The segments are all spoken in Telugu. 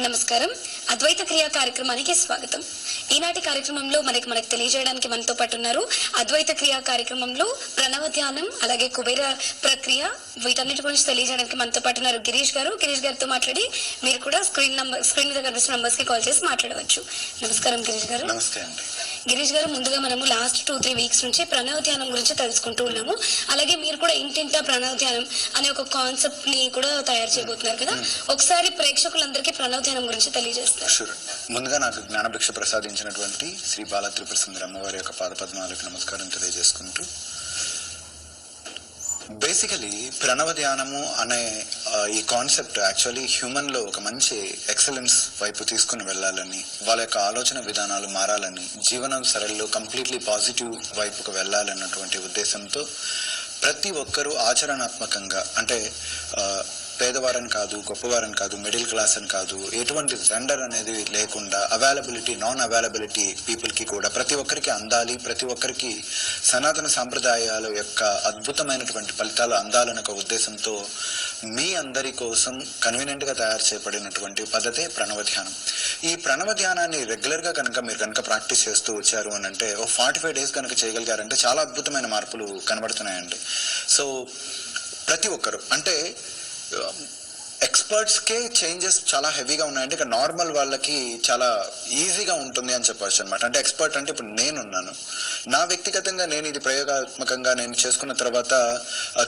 నమస్కారం. అద్వైత క్రియా కార్యక్రమానికి స్వాగతం. ఈనాటి కార్యక్రమంలో మనకి మనకు తెలియజేయడానికి మనతో పాటు ఉన్నారు. అద్వైత క్రియా కార్యక్రమంలో ప్రణవ ధ్యానం అలాగే కుబేర ప్రక్రియ వీటన్నిటి గురించి తెలియజేయడానికి మనతో పాటు ఉన్నారు గిరీష్ గారు. గిరీష్ గారితో మాట్లాడి మీరు కూడా స్క్రీన్ నంబర్ స్క్రీన్ మీద కనిపిస్తున్న నంబర్స్కి కాల్ చేసి మాట్లాడవచ్చు. నమస్కారం గిరీష్ గారు. నమస్తే అండి. గిరీష్ గారు ముందుగా మనము లాస్ట్ టూ త్రీ వీక్స్ నుంచి ప్రణవ ధ్యానం గురించి తెలుసుకుంటూ ఉన్నాము. అలాగే మీరు కూడా ఇంటింటా ప్రణవ ధ్యానం అనే ఒక కాన్సెప్ట్ని కూడా తయారు చేయబోతున్నారు కదా. ఒకసారి ప్రేక్షకులందరికీ ప్రణవ ధ్యానం గురించి తెలియజేస్తారు. ముందుగా నాకు జ్ఞానభిక్ష ప్రసాదించినటువంటి శ్రీ బాల త్రిపుర సుందరి అమ్మవారి యొక్క పాదపద్మాలకు నమస్కారం తెలియజేసుకుంటూ బేసికలీ ప్రణవ ధ్యానము అనే ఈ కాన్సెప్ట్ యాక్చువల్లీ హ్యూమన్లో ఒక మంచి ఎక్సలెన్స్ వైపు తీసుకుని వెళ్ళాలని వాళ్ళ యొక్క ఆలోచన విధానాలు మారాలని జీవనం సరళిలో కంప్లీట్లీ పాజిటివ్ వైపుకు వెళ్ళాలన్నటువంటి ఉద్దేశంతో ప్రతి ఒక్కరూ ఆచరణాత్మకంగా అంటే పేదవారని కాదు గొప్పవారని కాదు మిడిల్ క్లాస్ అని కాదు ఎటువంటి జెండర్ అనేది లేకుండా అవైలబిలిటీ నాన్ అవైలబిలిటీ పీపుల్కి కూడా ప్రతి ఒక్కరికి అందాలి ప్రతి ఒక్కరికి సనాతన సాంప్రదాయాల యొక్క అద్భుతమైనటువంటి ఫలితాలు అందాలనే ఒక ఉద్దేశంతో మీ అందరి కోసం కన్వీనియంట్గా తయారు చేయబడినటువంటి పద్ధతే ప్రణవ ధ్యానం. ఈ ప్రణవ ధ్యానాన్ని రెగ్యులర్గా కనుక మీరు కనుక ప్రాక్టీస్ చేస్తూ వచ్చారు అని అంటే ఓ ఫార్టీ ఫైవ్ డేస్ కనుక చేయగలిగారంటే చాలా అద్భుతమైన మార్పులు కనబడుతున్నాయండి. సో ప్రతి ఒక్కరు అంటే Um, ఎక్స్పర్ట్స్కే చేంజెస్ చాలా హెవీగా ఉన్నాయంటే ఇక నార్మల్ వాళ్ళకి చాలా ఈజీగా ఉంటుంది అని చెప్పొచ్చు అనమాట అంటే ఎక్స్పర్ట్ అంటే ఇప్పుడు నేనున్నాను. నా వ్యక్తిగతంగా నేను ఇది ప్రయోగాత్మకంగా నేను చేసుకున్న తర్వాత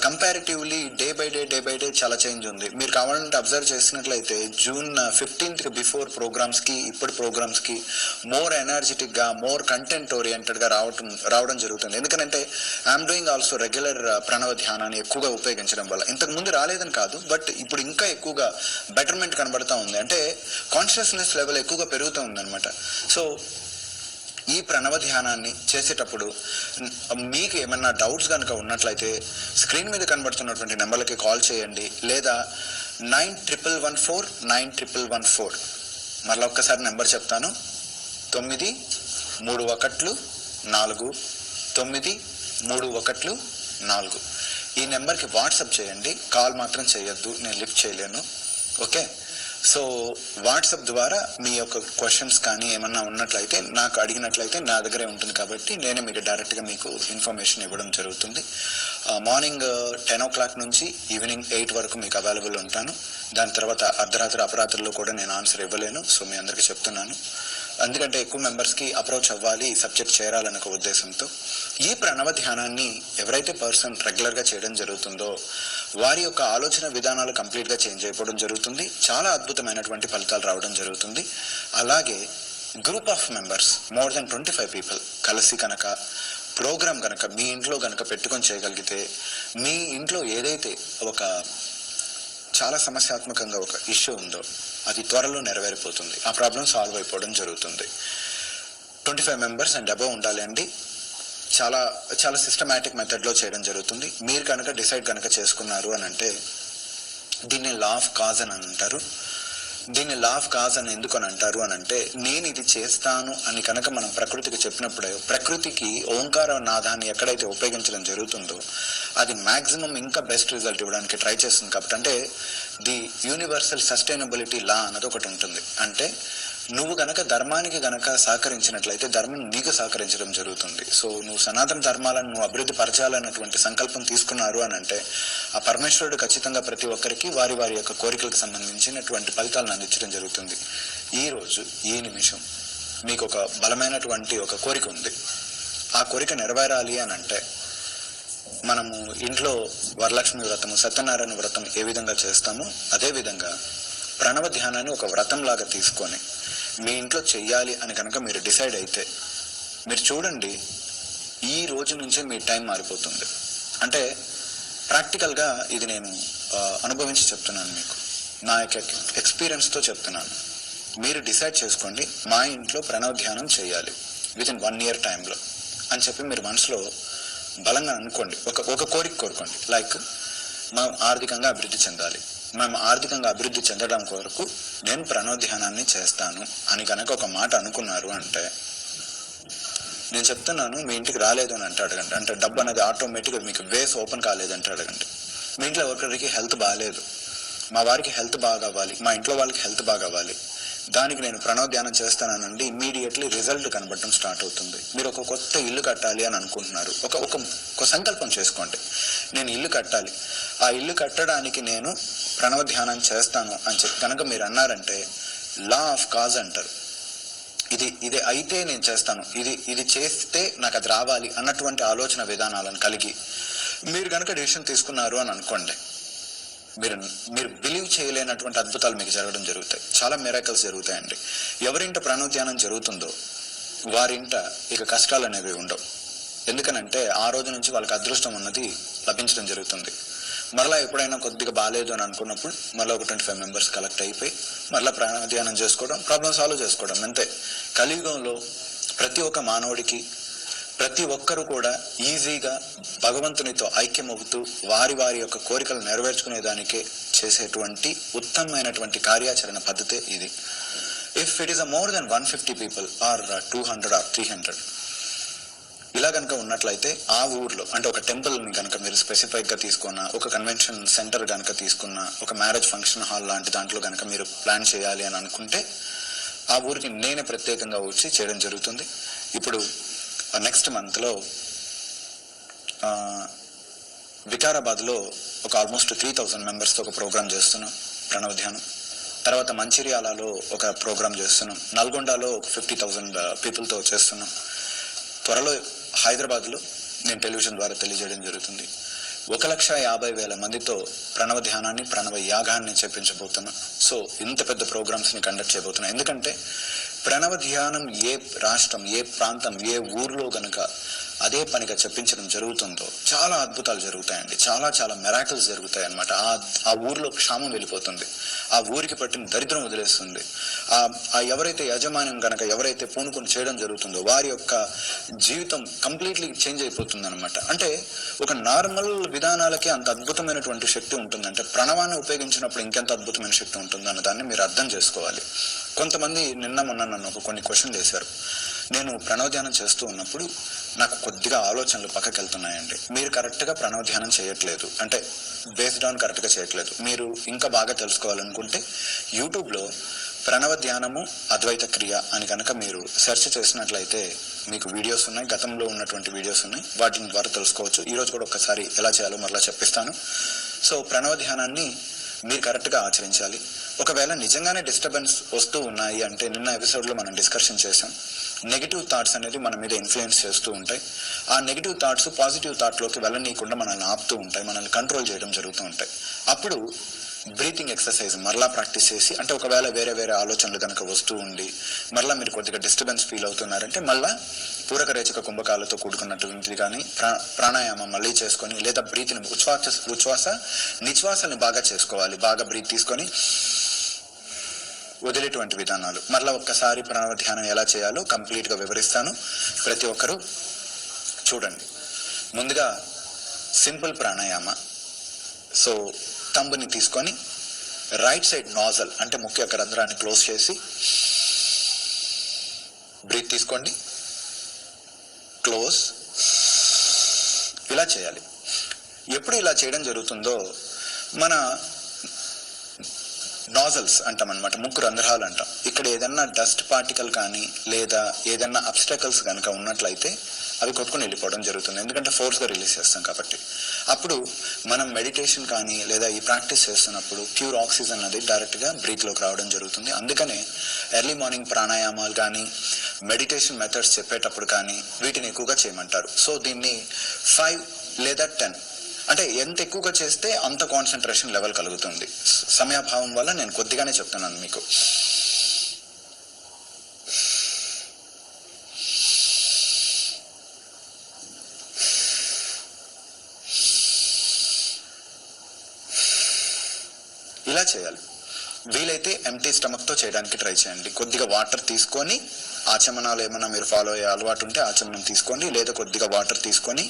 comparatively day by day day by day చాలా చేంజ్ ఉంది. మీరు కావాలంటే అబ్జర్వ్ చేసినట్లయితే జూన్ ఫిఫ్టీన్త్ బిఫోర్ ప్రోగ్రామ్స్కి ఇప్పుడు ప్రోగ్రామ్స్కి మోర్ ఎనర్జెటిక్గా మోర్ కంటెంట్ ఓరియంటెడ్గా రావటం రావడం జరుగుతుంది. ఎందుకంటే ఐఎమ్ డూయింగ్ ఆల్సో రెగ్యులర్ ప్రణవ ధ్యానాన్ని ఎక్కువగా ఉపయోగించడం వల్ల. ఇంతకు ముందు రాలేదని కాదు బట్ ఇప్పుడు ఇంకా ఎక్కువగా బెటర్మెంట్ కనబడతా ఉంది. అంటే కాన్షియస్నెస్ లెవెల్ ఎక్కువగా పెరుగుతూ ఉందన్నమాట. సో ఈ ప్రణవ ధ్యానాన్ని చేసేటప్పుడు మీకు ఏమన్నా డౌట్స్ కనుక ఉన్నట్లయితే స్క్రీన్ మీద కనబడుతున్నటువంటి నెంబర్లకి కాల్ చేయండి. లేదా nine triple one four nine triple one four. మరలా ఒక్కసారి నెంబర్ చెప్తాను. తొమ్మిది మూడు ఒకట్లు నాలుగు తొమ్మిది మూడు ఒకట్లు నాలుగు. ఈ నెంబర్కి వాట్సాప్ చేయండి. కాల్ మాత్రం చేయొద్దు. నేను లిఫ్ట్ చేయలేను. ఓకే సో వాట్సాప్ ద్వారా మీ యొక్క క్వశ్చన్స్ కానీ ఏమన్నా ఉన్నట్లయితే నాకు అడిగినట్లయితే నా దగ్గరే ఉంటుంది కాబట్టి నేనే మీకు డైరెక్ట్గా మీకు ఇన్ఫర్మేషన్ ఇవ్వడం జరుగుతుంది. మార్నింగ్ టెన్ ఓ క్లాక్ నుంచి ఈవినింగ్ ఎయిట్ వరకు మీకు అవైలబుల్ ఉంటాను. దాని తర్వాత అర్ధరాత్రి అపరాత్రుల్లో కూడా నేను ఆన్సర్ ఇవ్వలేను. సో మీ అందరికీ చెప్తున్నాను. ఎందుకంటే ఎక్కువ మెంబర్స్కి అప్రోచ్ అవ్వాలి ఈ సబ్జెక్ట్ చేరాలన్న ఒక ఉద్దేశంతో. ఈ ప్రణవ ధ్యానాన్ని ఎవరైతే పర్సన్ రెగ్యులర్గా చేయడం జరుగుతుందో వారి యొక్క ఆలోచన విధానాలు కంప్లీట్గా చేంజ్ అయిపోవడం జరుగుతుంది. చాలా అద్భుతమైనటువంటి ఫలితాలు రావడం జరుగుతుంది. అలాగే group of members more than twenty five people కలిసి కనుక ప్రోగ్రామ్ కనుక మీ ఇంట్లో కనుక పెట్టుకొని చేయగలిగితే మీ ఇంట్లో ఏదైతే ఒక చాలా సమస్యాత్మకంగా ఒక ఇష్యూ ఉందో అది త్వరలో నెరవేరిపోతుంది. ఆ ప్రాబ్లం సాల్వ్ అయిపోవడం జరుగుతుంది. Twenty five members and above ఉండాలి అండి. చాలా చాలా సిస్టమేటిక్ మెథడ్లో చేయడం జరుగుతుంది. మీరు కనుక డిసైడ్ కనుక చేసుకున్నారు అని అంటే దీన్ని లా ఆఫ్ కాజ్ అని అంటారు. దీన్ని లాఫ్ కాజ్ అని ఎందుకు అని అంటారు అని అంటే నేను ఇది చేస్తాను అని కనుక మనం ప్రకృతికి చెప్పినప్పుడే ప్రకృతికి ఓంకార నాదాన్ని ఎక్కడైతే ఉపయోగించడం జరుగుతుందో అది మాక్సిమం ఇంకా బెస్ట్ రిజల్ట్ ఇవ్వడానికి ట్రై చేస్తుంది కాబట్టి అంటే ది యూనివర్సల్ సస్టైనబిలిటీ లా అన్నది ఒకటి ఉంటుంది. అంటే నువ్వు గనక ధర్మానికి గనక సహకరించినట్లయితే ధర్మం నీకు సహకరించడం జరుగుతుంది. సో నువ్వు సనాతన ధర్మాలను నువ్వు అభివృద్ధి పరచాలన్నటువంటి సంకల్పం తీసుకున్నారు అని అంటే ఆ పరమేశ్వరుడు ఖచ్చితంగా ప్రతి ఒక్కరికి వారి వారి యొక్క కోరికలకు సంబంధించినటువంటి ఫలితాలను అందించడం జరుగుతుంది. ఈ రోజు ఈ నిమిషం మీకు ఒక బలమైనటువంటి ఒక కోరిక ఉంది. ఆ కోరిక నెరవేరాలి అని అంటే మనము ఇంట్లో వరలక్ష్మి వ్రతము సత్యనారాయణ వ్రతం ఏ విధంగా చేస్తామో అదేవిధంగా ప్రణవ ధ్యానాన్ని ఒక వ్రతంలాగా తీసుకొని మీ ఇంట్లో చెయ్యాలి అని కనుక మీరు డిసైడ్ అయితే మీరు చూడండి ఈ రోజు నుంచే మీ టైం మారిపోతుంది. అంటే ప్రాక్టికల్గా ఇది నేను అనుభవించి చెప్తున్నాను మీకు. నా యొక్క ఎక్స్పీరియన్స్తో చెప్తున్నాను. మీరు డిసైడ్ చేసుకోండి మా ఇంట్లో ప్రణవ ధ్యానం చేయాలి విత్ ఇన్ వన్ ఇయర్ టైంలో అని చెప్పి మీరు మనసులో బలంగా అనుకోండి. ఒక ఒక కోరిక కోరుకోండి. లైక్ మనం ఆర్థికంగా అభివృద్ధి చెందాలి. మనం ఆర్థికంగా అభివృద్ధి చెందడం కొరకు నేను ప్రణోధ్యానాన్ని చేస్తాను అని కనుక ఒక మాట అనుకున్నారు అంటే నేను చెప్తున్నాను మీ ఇంటికి రాలేదు అని అంటే అడగండి. అంటే డబ్బు అనేది ఆటోమేటిక్గా మీకు వేస్ ఓపెన్ కాలేదంటే అడగండి. మీ ఇంట్లో ఒకరికి హెల్త్ బాగాలేదు మా వారికి హెల్త్ బాగా అవ్వాలి మా ఇంట్లో వాళ్ళకి హెల్త్ బాగా అవ్వాలి దానికి నేను ప్రణవ ధ్యానం చేస్తానండి ఇమీడియట్లీ రిజల్ట్ కనబడటం స్టార్ట్ అవుతుంది. మీరు ఒక కొత్త ఇల్లు కట్టాలి అని అనుకుంటున్నారు. ఒక ఒక సంకల్పం చేసుకోండి. నేను ఇల్లు కట్టాలి. ఆ ఇల్లు కట్టడానికి నేను ప్రణవ ధ్యానం చేస్తాను అని చెప్పి కనుక మీరు అన్నారంటే లా ఆఫ్ కాజ్ అంటారు. ఇది ఇది అయితే నేను చేస్తాను. ఇది ఇది చేస్తే నాకు అది రావాలి అన్నటువంటి ఆలోచన విధానాలను కలిగి మీరు కనుక డిసిషన్ తీసుకున్నారు అని అనుకోండి. మీరు మీరు బిలీవ్ చేయలేనటువంటి అద్భుతాలు మీకు జరగడం జరుగుతాయి. చాలా మిరాకల్స్ జరుగుతాయండి. ఎవరింట ప్రాణోద్యానం జరుగుతుందో వారింట ఇక కష్టాలు అనేవి ఉండవు. ఎందుకనంటే ఆ రోజు నుంచి వాళ్ళకి అదృష్టం ఉన్నది లభించడం జరుగుతుంది. మరలా ఎప్పుడైనా కొద్దిగా బాగాలేదు అని అనుకున్నప్పుడు మళ్ళీ ఒక ట్వంటీ ఫైవ్ మెంబర్స్ కలెక్ట్ అయిపోయి మళ్ళీ ప్రాణాధ్యానం చేసుకోవడం ప్రాబ్లమ్ సాల్వ్ చేసుకోవడం అంతే. కలియుగంలో ప్రతి ఒక్క మానవుడికి ప్రతి ఒక్కరూ కూడా ఈజీగా భగవంతునితో ఐక్యమవుతూ వారి వారి యొక్క కోరికలు నెరవేర్చుకునే దానికే చేసేటువంటి ఉత్తమమైనటువంటి కార్యాచరణ పద్ధతే ఇది. If it is a more than one fifty people or two hundred or three hundred ఇలా కనుక ఉన్నట్లయితే ఆ ఊర్లో అంటే ఒక టెంపుల్ని కనుక మీరు స్పెసిఫైక్గా తీసుకున్న ఒక కన్వెన్షన్ సెంటర్ కనుక తీసుకున్న ఒక మ్యారేజ్ ఫంక్షన్ హాల్ లాంటి దాంట్లో కనుక మీరు ప్లాన్ చేయాలి అని అనుకుంటే ఆ ఊరికి నేనే ప్రత్యేకంగా వచ్చి చేయడం జరుగుతుంది. ఇప్పుడు నెక్స్ట్ మంత్లో వికారాబాద్లో ఒక ఆల్మోస్ట్ త్రీ థౌజండ్ మెంబర్స్తో ఒక ప్రోగ్రామ్ చేస్తున్నాం ప్రణవ ధ్యానం. తర్వాత మంచిర్యాలలో ఒక ప్రోగ్రామ్ చేస్తున్నాం నల్గొండలో ఒక ఫిఫ్టీ థౌజండ్ పీపుల్తో చేస్తున్నాం. త్వరలో హైదరాబాద్లో నేను టెలివిజన్ ద్వారా తెలియజేయడం జరుగుతుంది. ఒక లక్ష యాభై వేల మందితో ప్రణవ ధ్యానాన్ని ప్రణవ యాగాన్ని చెప్పించబోతున్నాను సో ఇంత పెద్ద ప్రోగ్రామ్స్ని కండక్ట్ చేయబోతున్నాను ఎందుకంటే ప్రణవ ధ్యానం ఏ రాష్ట్రం ఏ ప్రాంతం ఏ ఊర్లో గనక అదే పనిగా చెప్పించడం జరుగుతుందో చాలా అద్భుతాలు జరుగుతాయండి. చాలా చాలా మెరాకల్స్ జరుగుతాయి అన్నమాట ఆ ఆ ఊరిలో క్షామం వెళ్ళిపోతుంది. ఆ ఊరికి పట్టిన దరిద్రం వదిలేస్తుంది. ఆ ఎవరైతే యజమాన్యం కనుక ఎవరైతే పూనుకొని చేయడం జరుగుతుందో వారి యొక్క జీవితం కంప్లీట్లీ చేంజ్ అయిపోతుంది అనమాట అంటే ఒక నార్మల్ విధానాలకి అంత అద్భుతమైనటువంటి శక్తి ఉంటుందంటే ప్రణవాన్ని ఉపయోగించినప్పుడు ఇంకెంత అద్భుతమైన శక్తి ఉంటుందన్న దాన్ని మీరు అర్థం చేసుకోవాలి. కొంతమంది నిన్న మొన్న నన్ను ఒక కొన్ని క్వశ్చన్ చేశారు. నేను ప్రణవధ్యానం చేస్తూ ఉన్నప్పుడు నాకు కొద్దిగా ఆలోచనలు పక్కకి వెళ్తున్నాయండి మీరు కరెక్ట్గా ప్రణవధ్యానం చేయట్లేదు. అంటే బేస్డ్ ఆన్ కరెక్ట్గా చేయట్లేదు. మీరు ఇంకా బాగా తెలుసుకోవాలనుకుంటే యూట్యూబ్లో ప్రణవ ధ్యానము అద్వైత క్రియ అని కనుక మీరు సెర్చ్ చేసినట్లయితే మీకు వీడియోస్ ఉన్నాయి. గతంలో ఉన్నటువంటి వీడియోస్ ఉన్నాయి. వాటిని ద్వారా తెలుసుకోవచ్చు. ఈరోజు కూడా ఒకసారి ఎలా చేయాలో మరలా చెప్పిస్తాను. సో ప్రణవ ధ్యానాన్ని మీరు కరెక్ట్గా ఆచరించాలి. ఒకవేళ నిజంగానే డిస్టర్బెన్స్ వస్తూ ఉన్నాయి అంటే నిన్న ఎపిసోడ్లో మనం డిస్కషన్ చేసాం నెగిటివ్ థాట్స్ అనేది మన మీద ఇన్ఫ్లుయెన్స్ చేస్తూ ఉంటాయి. ఆ నెగిటివ్ థాట్స్ పాజిటివ్ థాట్లోకి వెళ్ళనీయకుండా మనల్ని ఆపుతూ ఉంటాయి. మనల్ని కంట్రోల్ చేయడం జరుగుతూ ఉంటాయి. అప్పుడు బ్రీతింగ్ ఎక్సర్సైజ్ మరలా ప్రాక్టీస్ చేసి అంటే ఒకవేళ వేరే వేరే ఆలోచనలు కనుక వస్తూ ఉండి మరలా మీరు కొద్దిగా డిస్టర్బెన్స్ ఫీల్ అవుతున్నారంటే మళ్ళా పూరక రేచక కుంభకాలతో కూడుకున్నటువంటిది కానీ ప్రా ప్రాణాయామం మళ్ళీ చేసుకొని లేదా బ్రీతిని ఉచ్ఛ్వాస ఉచ్ఛ్వాస నిశ్వాసాన్ని బాగా చేసుకోవాలి. బాగా బ్రీత్ తీసుకొని వదిలేటువంటి విధానాలు. మరలా ఒక్కసారి ప్రాణ ధ్యానం ఎలా చేయాలో కంప్లీట్గా వివరిస్తాను. ప్రతి ఒక్కరూ చూడండి. ముందుగా సింపుల్ ప్రాణాయామ. సో తంబుని తీసుకొని రైట్ సైడ్ నాజల్ అంటే ముఖ్య రంధ్రాన్ని క్లోజ్ చేసి బ్రీత్ తీసుకోండి. క్లోజ్. ఇలా చేయాలి. ఎప్పుడు ఇలా చేయడం జరుగుతుందో మన నాజల్స్ అంటాం అనమాట ముక్కు రంధ్రాలు అంటాం. ఇక్కడ ఏదన్నా డస్ట్ పార్టికల్ కానీ లేదా ఏదన్నా అబ్స్టకల్స్ కనుక ఉన్నట్లయితే అవి కొట్టుకుని వెళ్ళిపోవడం జరుగుతుంది. ఎందుకంటే ఫోర్స్గా రిలీజ్ చేస్తాం కాబట్టి. అప్పుడు మనం మెడిటేషన్ కానీ లేదా ఈ ప్రాక్టీస్ చేస్తున్నప్పుడు ప్యూర్ ఆక్సిజన్ అనేది డైరెక్ట్గా బ్రీత్లోకి రావడం జరుగుతుంది. అందుకనే ఎర్లీ మార్నింగ్ ప్రాణాయామాలు కానీ మెడిటేషన్ మెథడ్స్ చెప్పేటప్పుడు కానీ వీటిని ఎక్కువగా చేయమంటారు. సో దీన్ని ఫైవ్ లేదా టెన్ అంటే ఎంత ఎక్కువగా చేస్తే అంత కాన్సన్ట్రేషన్ లెవెల్ కలుగుతుంది. సమయాభావం వల్ల నేను కొద్దిగానే చెప్తున్నాను మీకు. ఇలా చేయాలి. వీలైతే ఎంటీ స్టమక్తో చేయడానికి ట్రై చేయండి. కొద్దిగా వాటర్ తీసుకొని ఆచమనాలు ఏమైనా మీరు ఫాలో అయ్యే అలవాటు ఉంటే ఆచమనం తీసుకోండి లేదా కొద్దిగా వాటర్ తీసుకొని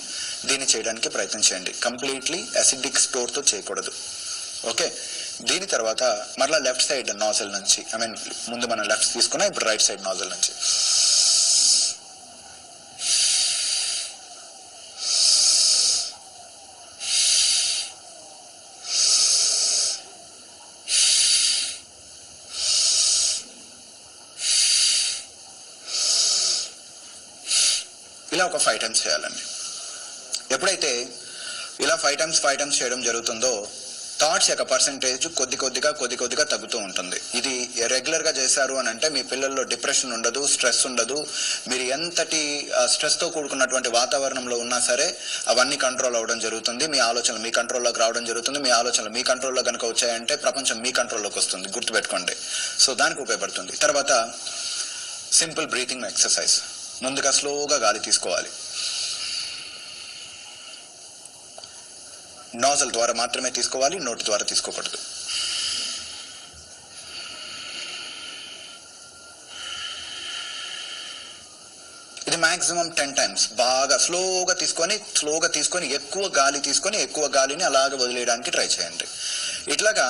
దీన్ని చేయడానికి ప్రయత్నం చేయండి. కంప్లీట్లీ అసిడిక్ స్టోర్తో చేయకూడదు. ఓకే దీని తర్వాత మరలా లెఫ్ట్ సైడ్ నాజల్ నుంచి ఐ మీన్ ముందు మనం లెఫ్ట్ తీసుకున్నా ఇప్పుడు రైట్ సైడ్ నాజల్ నుంచి. ఒక ఫైవ్ టైమ్స్ చేయాలండి. ఎప్పుడైతే ఇలా ఫైవ్ టైమ్స్ ఫైవ్ టైమ్స్ చేయడం జరుగుతుందో థాట్స్ యొక్క పర్సంటేజ్ కొద్ది కొద్దిగా కొద్ది కొద్దిగా తగ్గుతూ ఉంటుంది. ఇది రెగ్యులర్గా చేశారు అని అంటే మీ పిల్లల్లో డిప్రెషన్ ఉండదు స్ట్రెస్ ఉండదు. మీరు ఎంతటి స్ట్రెస్తో కూడుకున్నటువంటి వాతావరణంలో ఉన్నా సరే అవన్నీ కంట్రోల్ అవ్వడం జరుగుతుంది. మీ ఆలోచనలు మీ కంట్రోల్లోకి రావడం జరుగుతుంది. మీ ఆలోచనలు మీ కంట్రోల్లో కనుక వచ్చాయంటే ప్రపంచం మీ కంట్రోల్లోకి వస్తుంది. గుర్తుపెట్టుకోండి. సో దానికి ఉపయోగపడుతుంది. తర్వాత సింపుల్ బ్రీతింగ్ ఎక్సర్సైజ్ ముందుగా స్లోగా గాలి తీసుకోవాలి. నాజల్ ద్వారా మాత్రమే తీసుకోవాలి నోటి ద్వారా తీసుకోకూడదు. మాక్సిమం టెన్ టైమ్స్ బాగా స్లోగా తీసుకొని స్లోగా తీసుకొని ఎక్కువ గాలి తీసుకొని ఎక్కువ గాలిని అలాగ వదిలేయడానికి ట్రై చేయండి. ఇట్లాగా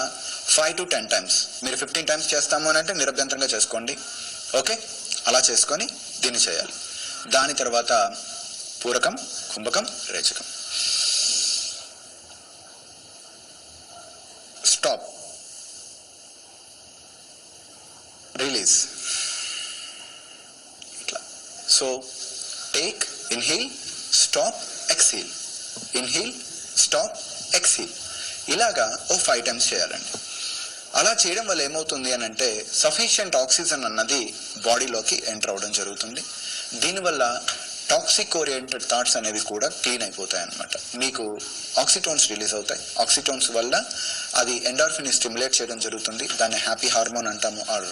ఫైవ్ టు టెన్ టైమ్స్ మీరు ఫిఫ్టీన్ టైమ్స్ చేస్తాము అని అంటే నిరభ్యంతరంగా చేసుకోండి. ఓకే అలా చేసుకొని దీన్ని చేయాలి. దాని తర్వాత పూరకం కుంభకం రేచకం. Stop release so take inhale stop exhale inhale stop exhale ఇలాగా ఓ ఫైవ్ టైమ్స్ చేయాలండి. అలా చేయడం వల్ల ఏమవుతుంది అని అంటే సఫిషియంట్ ఆక్సిజన్ అన్నది బాడీలోకి ఎంటర్ అవ్వడం జరుగుతుంది. దీనివల్ల టాక్సిక్ ఓరియంటెడ్ థాట్స్ అనేవి కూడా క్లీన్ అయిపోతాయి అనమాట మీకు ఆక్సిటోన్స్ రిలీజ్ అవుతాయి. ఆక్సిటోన్స్ వల్ల అది ఎండార్ఫిన్ స్టిమ్యులేట్ చేయడం జరుగుతుంది. దాన్ని హ్యాపీ హార్మోన్ అంటాము ఆర్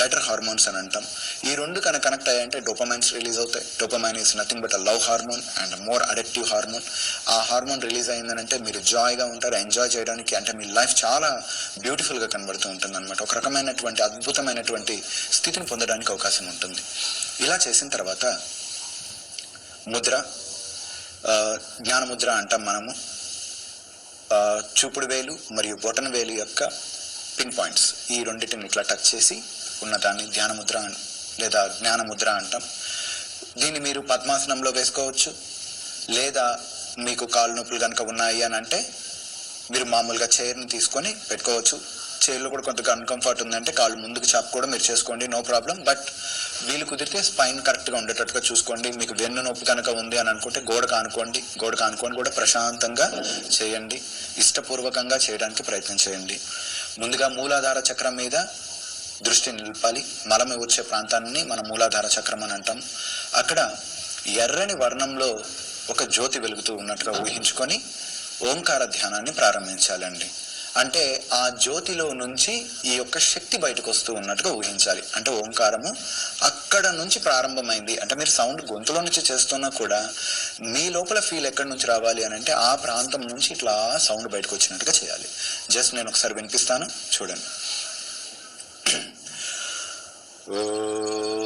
బెటర్ హార్మోన్స్ అని అంటాం. ఈ రెండు కనుక కనెక్ట్ అయ్యాయంటే డోపమైన్స్ రిలీజ్ అవుతాయి. Dopamine is nothing but a love hormone and more addictive hormone ఆ హార్మోన్ రిలీజ్ అయిందనంటే మీరు జాయ్గా ఉంటారు ఎంజాయ్ చేయడానికి. అంటే మీ లైఫ్ చాలా బ్యూటిఫుల్గా కనబడుతూ ఉంటుంది అనమాట ఒక రకమైనటువంటి అద్భుతమైనటువంటి స్థితిని పొందడానికి అవకాశం ఉంటుంది. ఇలా చేసిన తర్వాత ముద్ర జ్ఞానముద్ర అంటాం మనము. చూపుడు వేలు మరియు బొటన వేలు యొక్క పిన్ పాయింట్స్ ఈ రెండింటిని ఇట్లా టచ్ చేసి ఉన్నదాన్ని ధ్యానముద్ర లేదా జ్ఞానముద్ర అంటాం. దీన్ని మీరు పద్మాసనంలో వేసుకోవచ్చు. లేదా మీకు కాళ్ళు నొప్పులు కనుక ఉన్నాయి అని అంటే మీరు మామూలుగా చైర్ని తీసుకొని పెట్టుకోవచ్చు. చైర్లో కూడా కొంత అన్కంఫర్ట్ ఉందంటే కాళ్ళు ముందుకు చాపు కూడా మీరు చేసుకోండి నో ప్రాబ్లం బట్ వీలు కుదిరితే స్పైన్ కరెక్ట్గా ఉండేటట్టుగా చూసుకోండి. మీకు వెన్ను నొప్పి కనుక ఉంది అని అనుకుంటే గోడ కానుకోండి. గోడ కానుకొని కూడా ప్రశాంతంగా చేయండి. ఇష్టపూర్వకంగా చేయడానికి ప్రయత్నం చేయండి. ముందుగా మూలాధార చక్రం మీద దృష్టి నిలపాలి. మలమి వచ్చే ప్రాంతాన్ని మన మూలాధార చక్రం అని అంటాం. అక్కడ ఎర్రని వర్ణంలో ఒక జ్యోతి వెలుగుతూ ఉన్నట్టుగా ఊహించుకొని ఓంకార ధ్యానాన్ని ప్రారంభించాలండి. అంటే ఆ జ్యోతిలో నుంచి ఈ యొక్క శక్తి బయటకు వస్తూ ఉన్నట్టుగా ఊహించాలి. అంటే ఓంకారము అక్కడ నుంచి ప్రారంభమైంది. అంటే మీరు సౌండ్ గొంతులో నుంచి చేస్తున్నా కూడా మీ లోపల ఫీల్ ఎక్కడి నుంచి రావాలి అని అంటే ఆ ప్రాంతం నుంచి ఇట్లా సౌండ్ బయటకు వచ్చినట్టుగా చేయాలి. జస్ట్ నేను ఒకసారి వినిపిస్తాను. చూడండి. ఓ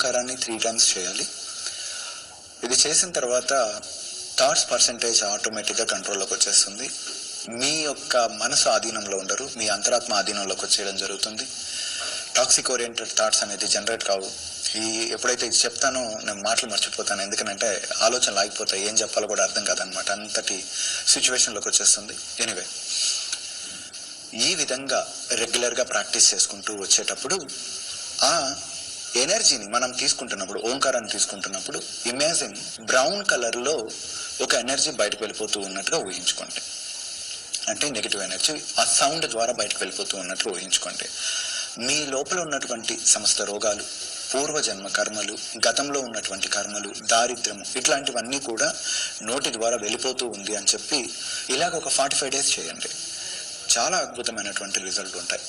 ఓంకారాన్ని త్రీ టైమ్స్ చేయాలి. ఇది చేసిన తర్వాత థాట్స్ పర్సంటేజ్ ఆటోమేటిక్గా కంట్రోల్లోకి వచ్చేస్తుంది. మీ యొక్క మనసు ఆధీనంలో ఉండరు మీ అంతరాత్మ ఆధీనంలోకి వచ్చేయడం జరుగుతుంది. టాక్సిక్ ఓరియంటెడ్ థాట్స్ అనేది జనరేట్ కావు. ఈ ఎప్పుడైతే ఇది చెప్తానో నేను మాటలు మర్చిపోతాను. ఎందుకంటే ఆలోచనలు ఆగిపోతాయి ఏం చెప్పాలో కూడా అర్థం కాదనమాట. అంతటి సిచ్యువేషన్లోకి వచ్చేస్తుంది. ఎనివే ఈ విధంగా రెగ్యులర్గా ప్రాక్టీస్ చేసుకుంటూ వచ్చేటప్పుడు ఆ ఎనర్జీని మనం తీసుకుంటున్నప్పుడు ఓంకారాన్ని తీసుకుంటున్నప్పుడు ఇమాజిన్ బ్రౌన్ కలర్లో ఒక ఎనర్జీ బయటకు వెళ్ళిపోతూ ఉన్నట్టుగా ఊహించుకోండి. అంటే నెగిటివ్ ఎనర్జీ ఆ సౌండ్ ద్వారా బయటకు వెళ్ళిపోతూ ఉన్నట్లు ఊహించుకోండి. మీ లోపల ఉన్నటువంటి సమస్త రోగాలు పూర్వజన్మ కర్మలు గతంలో ఉన్నటువంటి కర్మలు దారిద్ర్యం ఇట్లాంటివన్నీ కూడా నోటి ద్వారా వెళ్ళిపోతూ ఉంది అని చెప్పి ఇలాగ ఒక ఫార్టీ ఫైవ్ డేస్ చేయండి. చాలా అద్భుతమైనటువంటి రిజల్ట్ ఉంటాయి.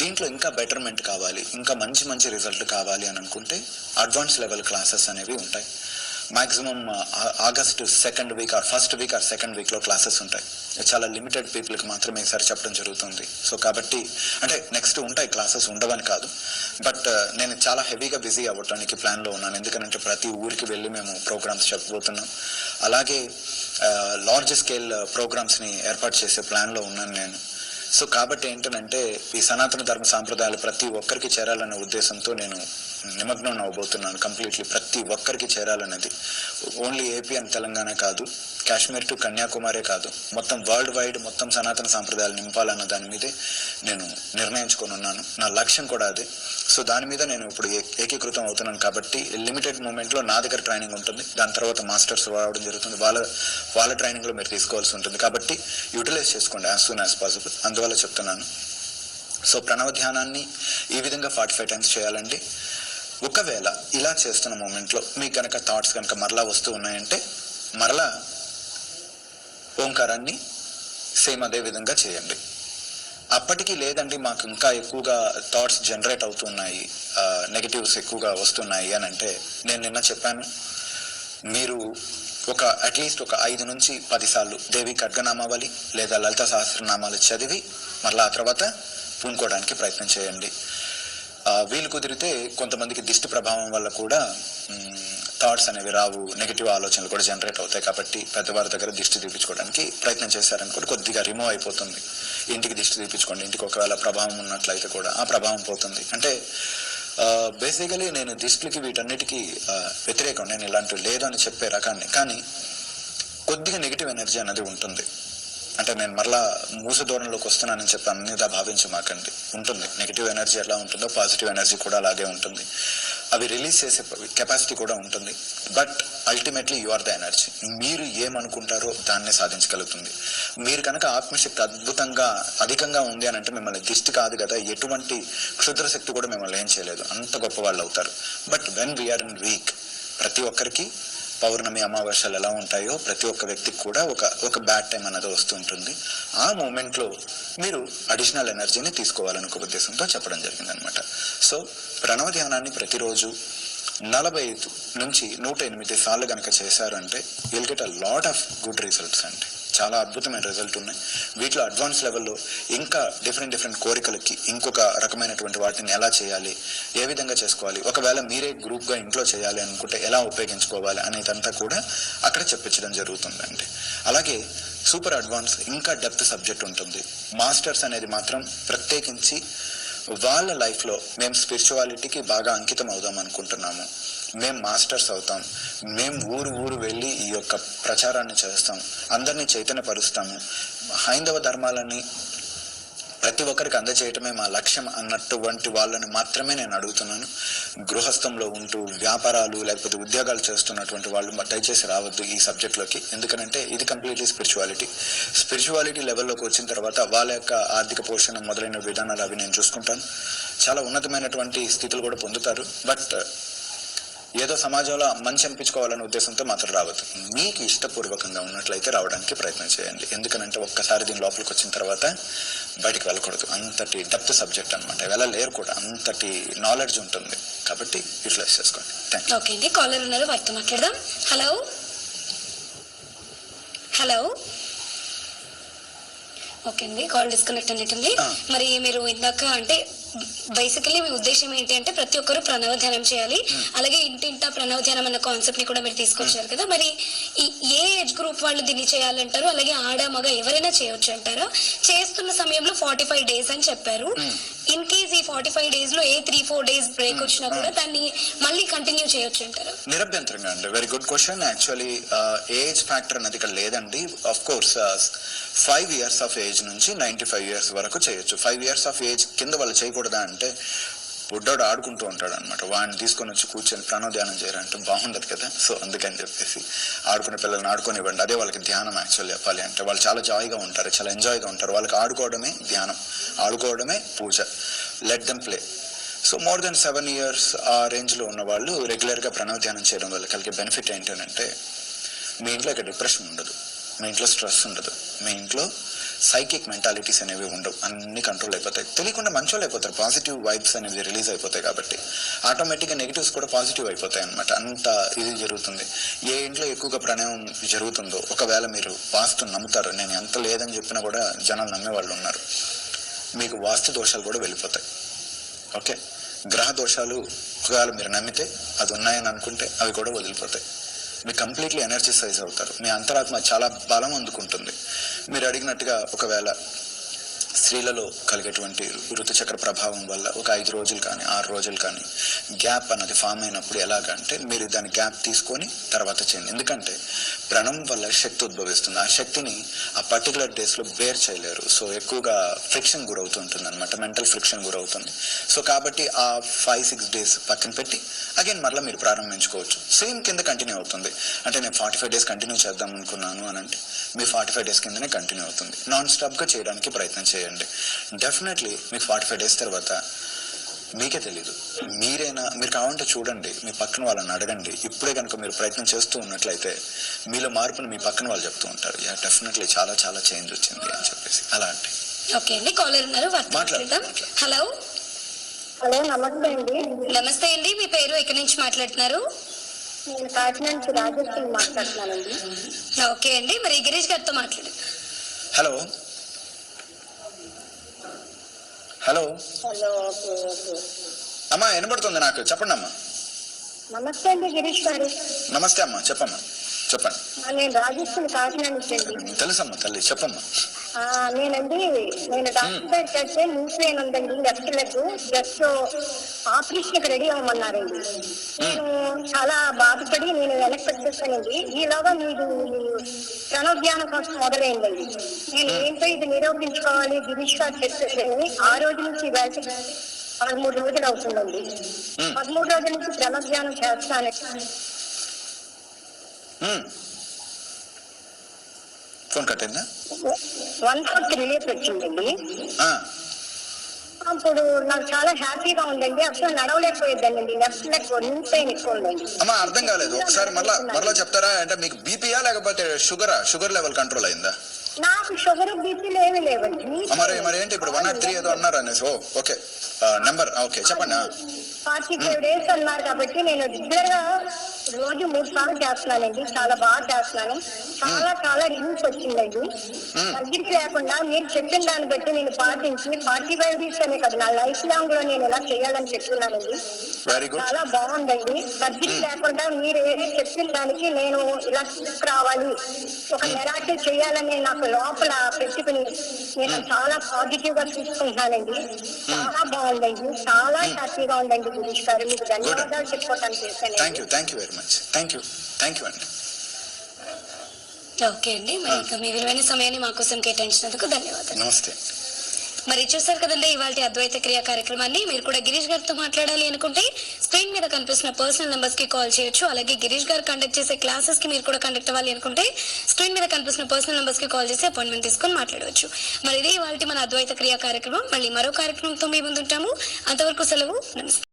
దీంట్లో ఇంకా బెటర్మెంట్ కావాలి ఇంకా మంచి మంచి రిజల్ట్ కావాలి అని అనుకుంటే అడ్వాన్స్ లెవెల్ క్లాసెస్ అనేవి ఉంటాయి. Maximum August second week or first week or second వీక్లో క్లాసెస్ ఉంటాయి. చాలా లిమిటెడ్ పీపుల్కి మాత్రమే ఈసారి చెప్పడం జరుగుతుంది. సో కాబట్టి అంటే నెక్స్ట్ ఉంటాయి క్లాసెస్ ఉండవని కాదు. బట్ నేను చాలా హెవీగా బిజీ అవ్వడానికి ప్లాన్లో ఉన్నాను. ఎందుకంటే ప్రతి ఊరికి వెళ్ళి మేము ప్రోగ్రామ్స్ చెప్పబోతున్నాం. అలాగే లార్జ్ స్కేల్ ప్రోగ్రామ్స్ని ఏర్పాటు చేసే ప్లాన్లో ఉన్నాను నేను. సో కాబట్టి ఏంటంటే ఈ సనాతన ధర్మ సాంప్రదాయాలు ప్రతి ఒక్కరికి చేరాలనే ఉద్దేశంతో నేను నిమగ్నం అవ్వబోతున్నాను కంప్లీట్లీ ప్రతి ఒక్కరికి చేరాలనేది. ఓన్లీ ఏపీ అండ్ తెలంగాణ కాదు కాశ్మీర్ టు కన్యాకుమారే కాదు మొత్తం వరల్డ్ వైడ్ మొత్తం సనాతన సాంప్రదాయాలు నింపాలన్న దాని మీదే నేను నిర్ణయించుకొని ఉన్నాను నా లక్ష్యం కూడా అదే. సో దాని మీద నేను ఇప్పుడు ఏ- ఏకీకృతం అవుతున్నాను కాబట్టి లిమిటెడ్ మూమెంట్లో నా దగ్గర ట్రైనింగ్ ఉంటుంది. దాని తర్వాత మాస్టర్స్ రావడం జరుగుతుంది. వాళ్ళ వాళ్ళ ట్రైనింగ్లో మీరు తీసుకోవాల్సి ఉంటుంది. కాబట్టి యూటిలైజ్ చేసుకోండి యాజ్ సూన్ యాజ్ పాసిబుల్. అందువల్ల చెప్తున్నాను. సో ప్రణవ ధ్యానాన్ని ఈ విధంగా ఫార్టీ ఫైవ్ టైమ్స్ చేయాలండి. ఒకవేళ ఇలా చేస్తున్న మూమెంట్లో మీకు కనుక థాట్స్ కనుక మరలా వస్తూ ఉన్నాయంటే మరలా ఓంకారాన్ని సేమ్ అదే విధంగా చేయండి. అప్పటికి లేదండి మాకు ఇంకా ఎక్కువగా థాట్స్ జనరేట్ అవుతున్నాయి నెగటివ్స్ ఎక్కువగా వస్తున్నాయి అని అంటే నేను నిన్న చెప్పాను మీరు ఒక అట్లీస్ట్ ఒక ఐదు నుంచి పదిసార్లు దేవి ఖడ్గనామావళి లేదా లలిత సహస్రనామాలు చదివి మరలా ఆ తర్వాత పూనుకోవడానికి ప్రయత్నం చేయండి. వీలు కుదిరితే కొంతమందికి దిష్టి ప్రభావం వల్ల కూడా థాట్స్ అనేవి రావు నెగిటివ్ ఆలోచనలు కూడా జనరేట్ అవుతాయి కాబట్టి పెద్దవారి దగ్గర దిష్టి తీపించుకోవడానికి ప్రయత్నం చేశారనుకోండి కొద్దిగా రిమూవ్ అయిపోతుంది. ఇంటికి దిష్టి తీపించుకోండి ఇంటికి ఒకవేళ ప్రభావం ఉన్నట్లయితే కూడా ఆ ప్రభావం పోతుంది. అంటే Uh, బేసికలీ నేను దిష్టికి వీటన్నిటికీ uh, వ్యతిరేకం. నేను ఇలాంటివి లేదని చెప్పే రకాన్ని. కానీ కొద్దిగా నెగిటివ్ ఎనర్జీ అనేది ఉంటుంది. అంటే నేను మరలా మూస ధోరణిలోకి వస్తున్నానని చెప్పి అన్నిదా భావించమాకండి. ఉంటుంది. నెగిటివ్ ఎనర్జీ ఎలా ఉంటుందో పాజిటివ్ ఎనర్జీ కూడా అలాగే ఉంటుంది. అవి రిలీజ్ చేసే కెపాసిటీ కూడా ఉంటుంది. But ultimately you are the energy మీరు ఏమనుకుంటారో దాన్నే సాధించగలుగుతుంది. మీరు కనుక ఆత్మశక్తి అద్భుతంగా అధికంగా ఉంది అని అంటే మిమ్మల్ని దిష్టి కాదు కదా ఎటువంటి క్షుద్ర శక్తి కూడా మిమ్మల్ని ఏం చేయలేదు. అంత గొప్ప వాళ్ళు అవుతారు but when we're in weak ప్రతి ఒక్కరికి పౌర్ణమి అమావాస్యలు ఎలా ఉంటాయో ప్రతి ఒక్క వ్యక్తికి కూడా ఒక ఒక బ్యాడ్ టైం అన్నది వస్తుంటుంది ఆ మూమెంట్లో మీరు అడిషనల్ ఎనర్జీని తీసుకోవాలని ఒక ఉద్దేశంతో చెప్పడం జరిగింది అనమాట సో ప్రణవ ధ్యానాన్ని ప్రతిరోజు నలభై ఐదు నుంచి నూట ఎనిమిది సార్లు కనుక చేశారంటే will get a lot of good results అండి. చాలా అద్భుతమైన రిజల్ట్ ఉన్నాయి. వీటిలో అడ్వాన్స్ లెవెల్లో ఇంకా డిఫరెంట్ డిఫరెంట్ కోరికలకి ఇంకొక రకమైనటువంటి వాటిని ఎలా చేయాలి ఏ విధంగా చేసుకోవాలి ఒకవేళ మీరే గ్రూప్గా ఇంట్లో చేయాలి అనుకుంటే ఎలా ఉపయోగించుకోవాలి అనేదంతా కూడా అక్కడ చెప్పించడం జరుగుతుందండి. అలాగే సూపర్ అడ్వాన్స్ ఇంకా డెప్త్ సబ్జెక్ట్ ఉంటుంది. మాస్టర్స్ అనేది మాత్రం ప్రత్యేకించి వాళ్ళ లైఫ్లో మేము స్పిరిచువాలిటీకి బాగా అంకితం అవుదాం అనుకుంటున్నాము. మేము మాస్టర్స్ అవుతాం. మేము ఊరు ఊరు వెళ్ళి ఈ యొక్క ప్రచారాన్ని చేస్తాం. అందరినీ చైతన్యపరుస్తాము హైందవ ధర్మాలని ప్రతి ఒక్కరికి అందజేయటమే మా లక్ష్యం అన్నటువంటి వాళ్ళని మాత్రమే నేను అడుగుతున్నాను. గృహస్థంలో ఉంటూ వ్యాపారాలు లేకపోతే ఉద్యోగాలు చేస్తున్నటువంటి వాళ్ళు దయచేసి రావద్దు ఈ సబ్జెక్ట్లోకి. ఎందుకంటే ఇది కంప్లీట్లీ స్పిరిచువాలిటీ. స్పిరిచువాలిటీ లెవెల్లోకి వచ్చిన తర్వాత వాళ్ళ యొక్క ఆర్థిక పోషణ మొదలైన విధానాలు అవి నేను చూసుకుంటాను. చాలా ఉన్నతమైనటువంటి స్థితులు కూడా పొందుతారు. బట్ ఏదో సమాజంలో మంచి అనిపించుకోవాలనే ఉద్దేశంతో మాత్రం రావద్దు. మీకు ఇష్టపూర్వకంగా ఉన్నట్లయితే రావడానికి ప్రయత్నం చేయండి. ఎందుకనంటే ఒక్కసారి దీని లోపలికి వచ్చిన తర్వాత బయటికి వెళ్ళకూడదు. అంతటి డెప్త్ సబ్జెక్ట్ అనమాట వెళ్ళలేరు కూడా. అంతటి నాలెడ్జ్ ఉంటుంది. కాబట్టి యూటిలైజ్ చేసుకోండి. థ్యాంక్ ఓకే అండి. కాలర్ ఉన్నారు. వారితో మాట్లాడదాం. హలో. హలో. ఓకే అండి. కాల్ డిస్కనెక్ట్ ఆ. మరి మీరు ఇందాక అంటే బేసికలీ మీ ఉద్దేశం ఏంటి అంటే ప్రతి ఒక్కరు ప్రణవ ధ్యానం చేయాలి. అలాగే ఇంటింటా ప్రణవ ధ్యానం అన్న కాన్సెప్ట్ని కూడా మీరు తీసుకొచ్చారు కదా. మరి ఈ ఏ ఏజ్ గ్రూప్ వాళ్ళు దీన్ని చేయాలంటారు? అలాగే ఆడ మగ ఎవరైనా చేయొచ్చు అంటారా? చేస్తున్న సమయంలో ఫార్టీ ఫైవ్ డేస్ అని చెప్పారు. ఇన్ కేస్ ఈ ఫార్టీ ఫైవ్ డేస్లో ఏ త్రీ ఫోర్ డేస్ బ్రేక్ వచ్చినా కూడా దాన్ని మళ్ళీ కంటిన్యూ చేయొచ్చు అంటారా. నిరభ్యంతరంగా అండి. Very good question actually age factor అనేది ఇక్కడ లేదండి. Of course five years of age నుంచి నైంటీ ఫైవ్ ఇయర్స్ వరకు చేయొచ్చు. ఫైవ్ ఇయర్స్ ఆఫ్ ఏజ్ కింద వాళ్ళు చేయకూడదా అంటే బుడ్డోడు ఆడుకుంటూ ఉంటాడు అనమాట వాడిని తీసుకొని వచ్చి కూర్చొని ప్రాణోధ్యానం చేయాలంటే బాగుండదు కదా. సో అందుకని చెప్పేసి ఆడుకునే పిల్లల్ని ఆడుకోనివ్వండి అదే వాళ్ళకి ధ్యానం యాక్చువల్ చెప్పాలి అంటే వాళ్ళు చాలా జాయిగా ఉంటారు చాలా ఎంజాయ్గా ఉంటారు. వాళ్ళకి ఆడుకోవడమే ధ్యానం ఆడుకోవడమే పూజ. Let them play so more than seven years ఆ రేంజ్లో ఉన్న వాళ్ళు రెగ్యులర్గా ప్రణవ ధ్యానం చేయడం వల్ల కలిగే బెనిఫిట్ ఏంటంటే మీ ఇంట్లో ఇక డిప్రెషన్ ఉండదు. మీ ఇంట్లో స్ట్రెస్ ఉండదు. మీ ఇంట్లో సైకిక్ మెంటాలిటీస్ అనేవి ఉండవు. అన్ని కంట్రోల్ అయిపోతాయి. తెలియకుండా మంచోళ్ళు అయిపోతారు. పాజిటివ్ వైబ్స్ అనేవి రిలీజ్ అయిపోతాయి కాబట్టి. ఆటోమేటిక్గా నెగిటివ్స్ కూడా పాజిటివ్ అయిపోతాయి అనమాట అంత ఇది జరుగుతుంది. ఏ ఇంట్లో ఎక్కువగా ప్రణయం జరుగుతుందో ఒకవేళ మీరు వాస్తు నమ్ముతారు నేను ఎంత లేదని చెప్పినా కూడా జనాలు నమ్మే వాళ్ళు ఉన్నారు. మీకు వాస్తు దోషాలు కూడా వెళ్ళిపోతాయి. ఓకే? గ్రహ దోషాలు ఒకవేళ మీరు నమ్మితే అది ఉన్నాయని అనుకుంటే అవి కూడా వదిలిపోతాయి. మీరు కంప్లీట్లీ ఎనర్జీసైజ్ అవుతారు. మీ అంతరాత్మ చాలా బలం అందుకుంటుంది. మీరు అడిగినట్టుగా ఒకవేళ స్త్రీలలో కలిగేటువంటి ఋతుచక్ర ప్రభావం వల్ల ఒక ఐదు రోజులు కానీ ఆరు రోజులు కానీ గ్యాప్ అన్నది ఫామ్ అయినప్పుడు ఎలాగంటే మీరు దాని గ్యాప్ తీసుకొని తర్వాత చేయండి. ఎందుకంటే ప్రణం వల్ల శక్తి ఉద్భవిస్తుంది. ఆ శక్తిని ఆ పర్టికులర్ డేస్లో బేర్ చేయలేరు. సో ఎక్కువగా ఫ్రిక్షన్ గురవుతుంటుంది అనమాట మెంటల్ ఫ్రిక్షన్ గురవుతుంది. సో కాబట్టి ఆ ఫైవ్ సిక్స్ డేస్ పక్కన పెట్టి అగైన్ మరలా మీరు ప్రారంభించుకోవచ్చు. సేమ్ కింద కంటిన్యూ అవుతుంది. అంటే నేను ఫార్టీ ఫైవ్ డేస్ కంటిన్యూ చేద్దాం అనుకున్నాను అని అంటే మీ ఫార్టీ ఫైవ్ డేస్ కిందనే కంటిన్యూ అవుతుంది. నాన్ స్టాప్గా చేయడానికి ప్రయత్నం చేయాలి. చేయండి. డెఫినెట్లీ మీకు ఫార్టీ ఫైవ్ డేస్ తర్వాత మీకే తెలీదు. మీరైనా మీరు కావాలంటే చూడండి మీ పక్కన వాళ్ళని అడగండి. ఇప్పుడే కనుక మీరు ప్రయత్నం చేస్తూ ఉన్నట్లయితే మీలో మార్పుని మీ పక్కన వాళ్ళు చెప్తూ ఉంటారు. యా డెఫినెట్లీ చాలా చాలా చేంజ్ వచ్చింది అని చెప్పేసి. అలా అంటే ఓకే అండి కాలర్ ఉన్నారు. మాట్లాడు, మాట్లాడు. హలో హలో నమస్తే అండి. నమస్తే అండి మీ పేరు ఎక్కడి నుంచి మాట్లాడుతున్నారు? నేను కాకినాడ నుంచి రాజేశ్వరి మాట్లాడుతున్నానండి. ఓకే అండి మరి గిరీష్ గారితో మాట్లాడండి హలో హలో. అమ్మా వినబడుతుంది నాకు. చెప్పండి అమ్మా. నమస్తే అండి గిరీష్ గారు. నమస్తే అమ్మా చెప్పమ్మా. చెప్పండి. నేను రాజేశ్వరి కాకినాడ తెలుసమ్మా తల్లి చెప్పమ్మా. నేనండి నేను డాక్టర్ దగ్గరికి వెళ్తే న్యూస్ ఉందండి లెఫ్ట్ లెగ్ జస్ట్ ఆపరేషన్కి రెడీ అవ్వమన్నారండి. నేను చాలా బాధపడి నేను వెనక్కి పెట్టేస్తానండి ఈలోగా మీరు ప్రణోజ్ఞానం కోసం మొదలైందండి. నేను ఏంటో ఇది నిరూపించుకోవాలి గిరీష్ గారు ఆ రోజు నుంచి వేసి పదమూడు రోజులు అవుతుందండి. పదమూడు రోజుల నుంచి ప్రణోజ్ఞానం చేస్తాను మ్మ్. ఫోన్ కట్ అయిందా? వన్ ఫోర్త్ రిలీఫ్ వచ్చిందండి. ఆ, అప్పుడు నాకు చాలా హ్యాపీగా ఉందండి. అసలు నడవలేకపోయేదండి లెఫ్ట్ లెగ్ పెయిన్ ఎక్కువ ఉందండి అమ్మా అర్థం కాలేదు. ఒకసారి మరలా మరలా చెప్తారా? అంటే మీకు బీపీయా లేకపోతే షుగరా? షుగర్ లెవెల్ కంట్రోల్ అయిందా? నాకు షుగర్ బీపీలు ఏమీ లేవండి మరి మరి ఏంటి ఇప్పుడు వన్ నాట్ త్రీ ఏదో అన్నారు అనేసి. ఓ ఓకే. నెంబర్ ఓకే చెప్పండి. ఫార్టీ ఫైవ్ డేస్ అన్నారు కాబట్టి నేను రెగ్యులర్గా రోజు మూడు సార్లు చేస్తున్నానండి. చాలా బాగా చేస్తున్నాను. చాలా చాలా రిలీఫ్ వచ్చిందండి. తగ్గించి లేకుండా మీరు చెప్పిన దాన్ని బట్టి నేను పాటించి ఫార్టీ ఫైవ్ డేస్ అనే కదా నా లైఫ్ లాంగ్లో నేను ఎలా చేయాలని చెప్తున్నానండి. చాలా బాగుందండి. సబ్జెక్ట్ లేకుండా మీరు ఏది చెప్పిన దానికి నేను ఇలా తీసుకురావాలి. ఒక మెరాకిల్ చేయాలని నాకు లోపల పెట్టుకుని నేను చాలా పాజిటివ్గా తీసుకుంటున్నానండి చాలా బాగుందండి. చాలా హ్యాపీగా ఉందండి గిరీష్ గారు. మీకు ధన్యవాదాలు చెప్పుకోవటానికి చేశాను thank you thank you very much thank you thank you అండి ఓకే అండి. మరి ఇంకా మీ విలువైన సమయాన్ని మా కోసం కేటాయించినందుకు ధన్యవాదాలు. నమస్తే. మరి చూసారు కదండి ఇవాళ అద్వైత క్రియ కార్యక్రమాన్ని. మీరు కూడా గిరీష్ గారితో మాట్లాడాలి అనుకుంటే స్క్రీన్ మీద కనిపిస్తున్న పర్సనల్ నెంబర్స్కి కాల్ చేయొచ్చు. అలాగే గిరీష్ గారు కండక్ట్ చేసే క్లాసెస్కి మీరు కూడా కండక్ట్ అవ్వాలి అనుకుంటే స్క్రీన్ మీద కనిపిస్తున్న పర్సనల్ నెంబర్స్కి కాల్ చేసి అపాయింట్మెంట్ తీసుకొని మాట్లాడవచ్చు. మరి ఇది ఇవాళ మన అద్వైత క్రియ కార్యక్రమం. మళ్ళీ మరో కార్యక్రమంతో మీ ముందుంటాము. అంతవరకు సెలవు. నమస్తే.